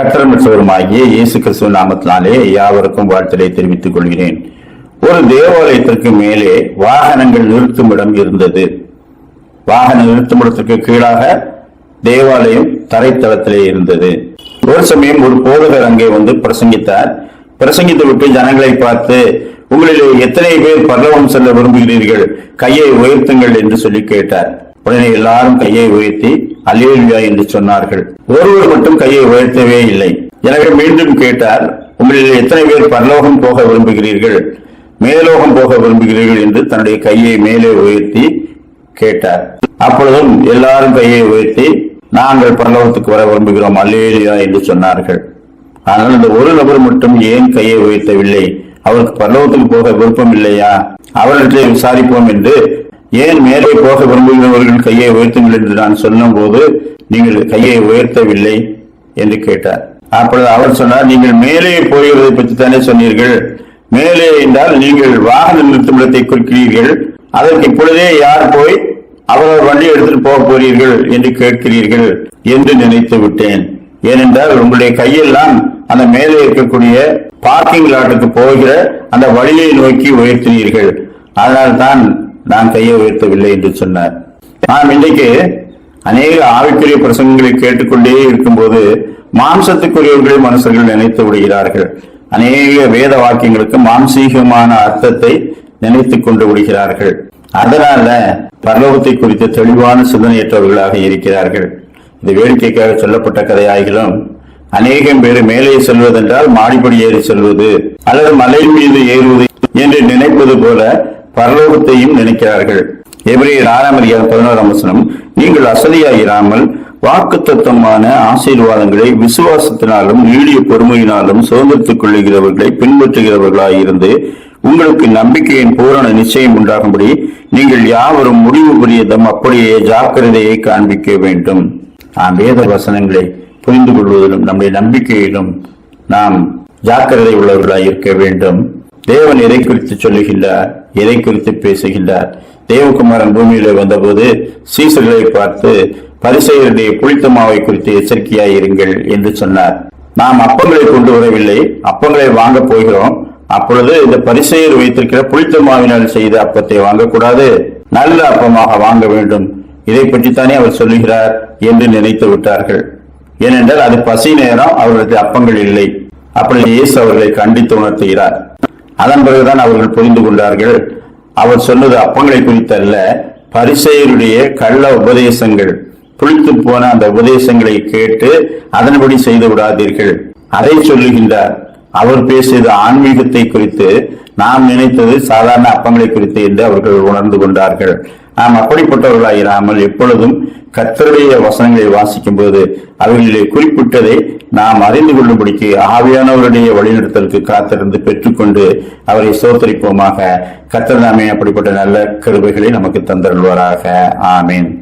கட்டரமற்றவருமாகிய இயேசு கிறிஸ்துவ நாமத்தினாலே யாவருக்கும் வாழ்த்தலை தெரிவித்துக் கொள்கிறேன். ஒரு தேவாலயத்திற்கு மேலே வாகனங்கள் நிறுத்தும் இடம் இருந்தது. வாகன நிறுத்துமிடத்திற்கு கீழாக தேவாலயம் தரைத்தளத்திலே இருந்தது. ஒரு சமயம் ஒரு போதகர் அங்கே வந்து பிரசங்கித்தார். பிரசங்கித்து விட்டு ஜனங்களை பார்த்து உங்களிலே எத்தனை பேர் பரலவம் செல்ல விரும்புகிறீர்கள்? கையை உயர்த்துங்கள் என்று சொல்லி கேட்டார். உடனே எல்லாரும் கையை உயர்த்தி அல்லேலியா என்று சொன்னார்கள். ஒருவர் மட்டும் கையை உயர்த்தவே இல்லை. எனவே மீண்டும் கேட்டார் உங்களில் எத்தனை பேர் பரலோகம் போக விரும்புகிறீர்கள்? மேலோகம் போக விரும்புகிறீர்கள்? என்று தன்னுடைய கையை மேலே உயர்த்தி கேட்டார். அப்பொழுதும் எல்லாரும் கையை உயர்த்தி நாங்கள் பரலோகத்துக்கு வர விரும்புகிறோம் அல்லேலியா என்று சொன்னார்கள். ஆனால் இந்த ஒரு நபர் மட்டும் ஏன் கையை உயர்த்தவில்லை? அவருக்கு பரலோகத்துக்கு போக விருப்பம் இல்லையா? அவர்களை விசாரிப்போம் என்று ஏன் மேலே போக விரும்புகிறவர்கள் கையை உயர்த்துங்கள் என்று நான் சொல்லும் போது நீங்கள் கையை உயர்த்தவில்லை என்று கேட்டார். அப்பொழுது அவர் சொன்னார் நீங்கள் மேலே போகிறதை பற்றி தானே சொன்னீர்கள். மேலே என்றால் நீங்கள் வாகன நிறுத்துமிடத்தை குறிக்கிறீர்கள். அதற்கு இப்பொழுதே யார் போய் அவரவர் வண்டி எடுத்துட்டு போக போறீர்கள் என்று கேட்கிறீர்கள் என்று நினைத்து விட்டேன். ஏனென்றால் உங்களுடைய கையெல்லாம் அந்த மேலே இருக்கக்கூடிய பார்க்கிங் லாட்டுக்கு போகிற அந்த வழியை நோக்கி உயர்த்தினீர்கள். அதனால் தான் நான் கையை உயர்த்தவில்லை என்று சொன்னார். நாம் இன்றைக்கு அநேக ஆவிக்குரிய பிரசங்களை கேட்டுக்கொண்டே இருக்கும்போது மாம்சத்துக்குரியவர்களை மனுஷர்கள் நினைத்து விடுகிறார்கள். அநேக வேத வாக்கியங்களுக்கு மாம்சீகமான அர்த்தத்தை நினைத்துக் கொண்டு விடுகிறார்கள். அதனால பரலோகத்தை குறித்த தெளிவான சிந்தனையற்றவர்களாக இருக்கிறார்கள். இது வேடிக்கைக்காக சொல்லப்பட்ட கதையாகிலும் அநேகம் பேர் மேலே செல்வதென்றால் மாடிப்படி ஏறி செல்வது அல்லது மலை மீது ஏறுவது என்று நினைப்பது போல பரலோகத்தையும் நினைக்கிறார்கள். எபிரேயர் ஆறாம் அதிகாரம் பதினோராம் வசனம் நீங்கள் அசதியாயிராமல் வாக்கு தத்தமான ஆசீர்வாதங்களை விசுவாசத்தினாலும் நீடிய பொறுமையினாலும் சுதந்திரத்துக் கொள்ளுகிறவர்களை பின்பற்றுகிறவர்களாயிருந்து உங்களுக்கு நம்பிக்கையின் பூரண நிச்சயம் உண்டாகும்படி நீங்கள் யாவரும் முடிவு புரியதும் அப்படியே ஜாக்கிரதையை காண்பிக்க வேண்டும். நாம் வேத வசனங்களை புரிந்து கொள்வதிலும் நம்முடைய நம்பிக்கையிலும் நாம் ஜாக்கிரதை உள்ளவர்களாய் இருக்க வேண்டும். தேவன் எதை குறித்து சொல்லுகின்றார்? எதை குறித்து பேசுகின்றார்? தேவகுமாரன் பூமியில வந்தபோது சீசர்களை பார்த்து பரிசெயருடைய புளித்த மாவை குறித்து எச்சரிக்கையாய் இருங்கள் என்று சொன்னார். நாம் அப்பங்களை கொண்டு வரவில்லை. அப்பங்களை வாங்க போகிறோம். அப்பொழுது இந்த பரிசெயர் வைத்திருக்கிற புளித்த மாவினால் செய்த அப்பத்தை வாங்கக்கூடாது. நல்ல அப்பமாக வாங்க வேண்டும். இதை பற்றித்தானே அவர் சொல்லுகிறார் என்று நினைத்து விட்டார்கள். ஏனென்றால் அது பசி நேரம் அவர்களுக்கு அப்பங்கள் இல்லை. அப்படி இயேசு அவர்களை கண்டித்து உணர்த்துகிறார். அதன் பிறகுதான் அவர்கள் புரிந்து கொண்டார்கள். அவர் சொன்னது அப்பங்களை குறித்தல்ல. பரிசெயருடைய கள்ள உபதேசங்கள் புளித்து போன அந்த உபதேசங்களை கேட்டு அதன்படி செய்து விடாதீர்கள். அதை சொல்லுகின்றார் அவர் பேசியது ஆன்மீகத்தை குறித்து நாம் நினைத்தது சாதாரண அப்பங்களை குறித்து என்று அவர்கள் உணர்ந்து கொண்டார்கள். நாம் அப்படிப்பட்டவர்களாயிராமல் எப்பொழுதும் கத்தருடைய வசனங்களை வாசிக்கும் போது அவர்களிலே குறிப்பிட்டதை நாம் அறிந்து கொள்ளும்படிக்கு ஆவியானவருடைய வழிநடத்தலுக்கு காத்திருந்து பெற்றுக்கொண்டு அவரை சோத்தரிப்போமாக கத்தர் நாமே அப்படிப்பட்ட நல்ல கருவைகளை நமக்கு தந்தருள்வாராக. ஆமேன்.